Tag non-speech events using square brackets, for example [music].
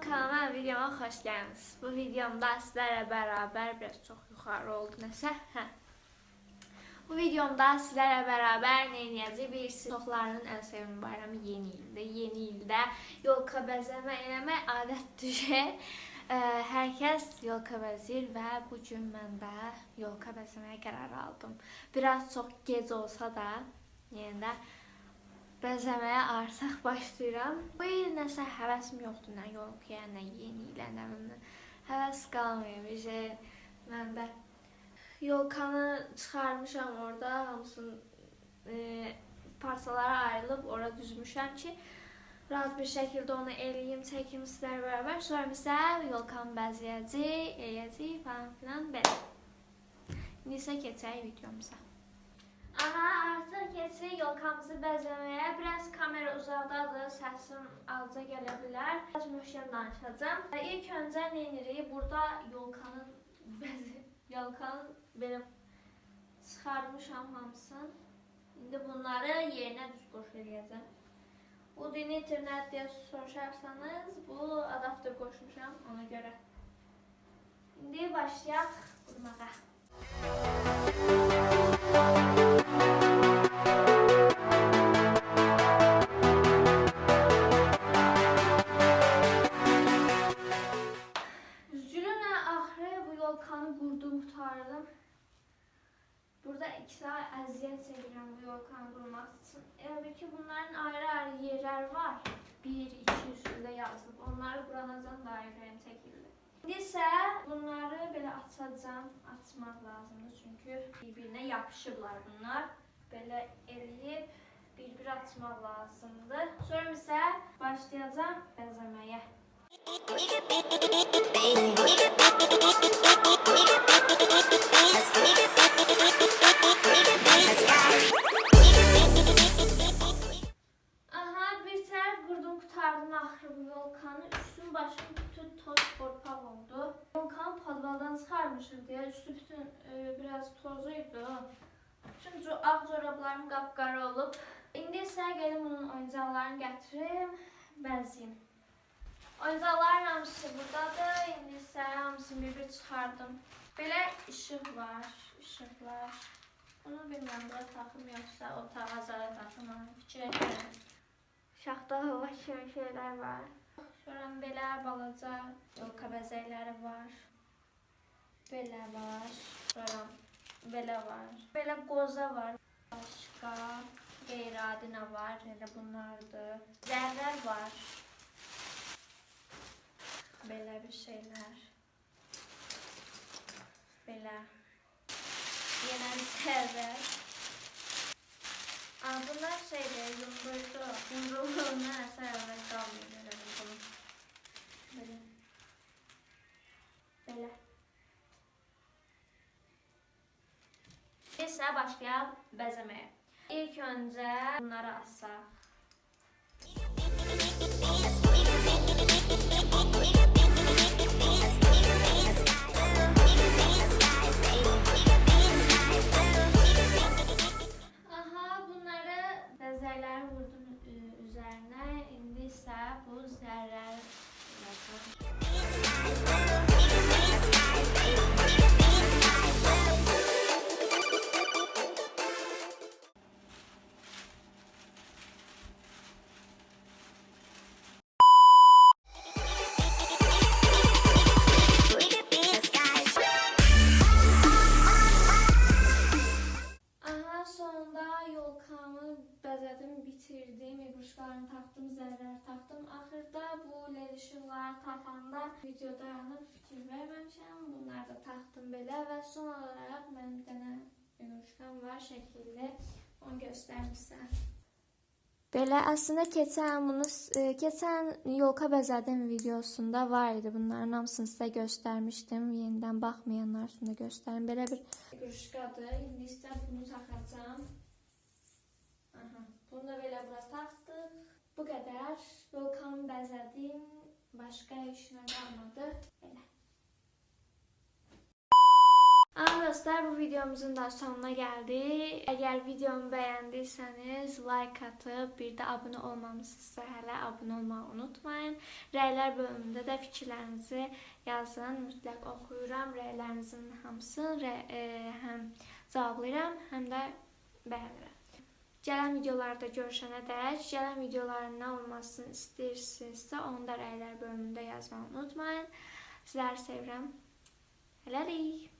kanalıma videoma hoş geldiniz. Bu videomda sizlerle beraber biraz çok yukarı oldu neyse. Bu videomda sizlerle beraber ne edeceğiz bilirsiniz. Çoxlarının en sevimli bayramı yeni ildə. Yeni ildə yolka bəzəmə eləmə adət düşər. Ə, Hər kəs yolka bəzir və bu gün mən də yolka bəzəməyə qərar aldım. Biraz çox gec olsa da yenə bəzəməyə artıq başlayıram. Bu il nəsə həvəsim yoxdur, nə yolkaya, nə yeni ilə, nə bilim. Həvəs qalmıyor. Bir şey mən də yolkanı çıxarmışam orada, hamısının e, parçalara ayrılıb ora düzmüşəm ki, rahat bir şəkildə onu eləyim, çəkim sizlərlə bərabər. Sonra isə yolkanı bəzəyəcək, eləyəcək falan filan belə. İndi isə keçək videomuza. Aha, artıq keçirik yolkamızı bəzəməyə. Biraz kamera uzaqdadır, səsim azca gələ bilər. Biraz möhkəm danışacağam. İlk öncə nə edirik? Burada yolkanın bəzi yolkanın belə çıxarmışam hamısını. İndi bunları yerinə düz qoş eləyəcəm. Bu dini internet deyə soruşarsanız, bu adapter qoşmuşam ona görə. İndi başlayaq qurmağa. Çəkirəm bu üçün. Elə ki, bunların ayrı-ayrı yerlər var. Bir, iki üstündə yazılıb. Onları quranacam dairəyim çəkildi. İndi isə bunları belə açacağam. Açmaq lazımdır çünki bir-birinə bunlar. Belə eləyib bir-bir açmaq lazımdır. Sonra isə başlayacağam bəzəməyə. Aha [laughs] bu yolkanı. Üstüm başım bütün toz torpaq oldu. Yolkanı podvaldan çıxarmışım deyə üstü bütün e, biraz tozuydu. Bütün ağ corablarım qapqara olub. İndi isə gəlin bunun oyuncaqlarını gətirim, bəziyim. Oyuncaqların hamısı buradadır. İndi isə hamısını bir-bir çıxardım. Belə işıq var, işıqlar. Bunu bilmirəm, bura taxım yoxsa otağa zara taxım, fikir etmirəm. Şaxta hava kimi şeylər var. Sonra belə balaca yolka bəzəkləri var. Belə var. Sonra belə var. Belə qoza var. Başqa qeyri-adi nə var? Elə bunlardır. Zərrər var. Belə bir şeylər. Belə. Yenə. Aa, bunlar şeyde yumruydu. Yumruğuna eserler kalmıyor böyle başlayalım bezemeye. İlk önce bunları assak. Aha bunları bezerler vurdum करना है इंग्लिश साफ़ हो सारा bəzədim, bitirdim, iquşlarını taxdım, zərlər taxdım. Axırda bu led işıqları taxanda video dayanıb fikir verməmişəm. Bunları da taxdım belə və son olaraq mənim dənə iquşkam var şəkilli. Onu göstərmişəm. Belə əslində keçən bunu e, keçən yolka bəzədim videosunda var idi. Bunların hamısını sizə göstərmişdim. Yenidən baxmayanlar üçün də göstərim. Belə bir qruşkadır. İndi isə bunu taxacağam. Bura taxdıq. Bu qədər. Yolkamı bəzədim. Başqa işinə qalmadı. Belə. Ama dostlar bu videomuzun da sonuna geldik. Eğer videomu beğendiyseniz like atıp bir de abone olmamışsınızsa hala abone olmayı unutmayın. Rəylər bölümündə də fikirlərinizi yazın. Mütləq oxuyuram. Rəylerinizin hamısını rə, e, həm cavablayıram, həm də bəyənirəm. Gələn videolarda görüşənə dək, gələn videoların nə olmasını istəyirsinizsə, onu da rəylər bölümündə yazmağı unutmayın. Sizləri sevirəm. Hələlik.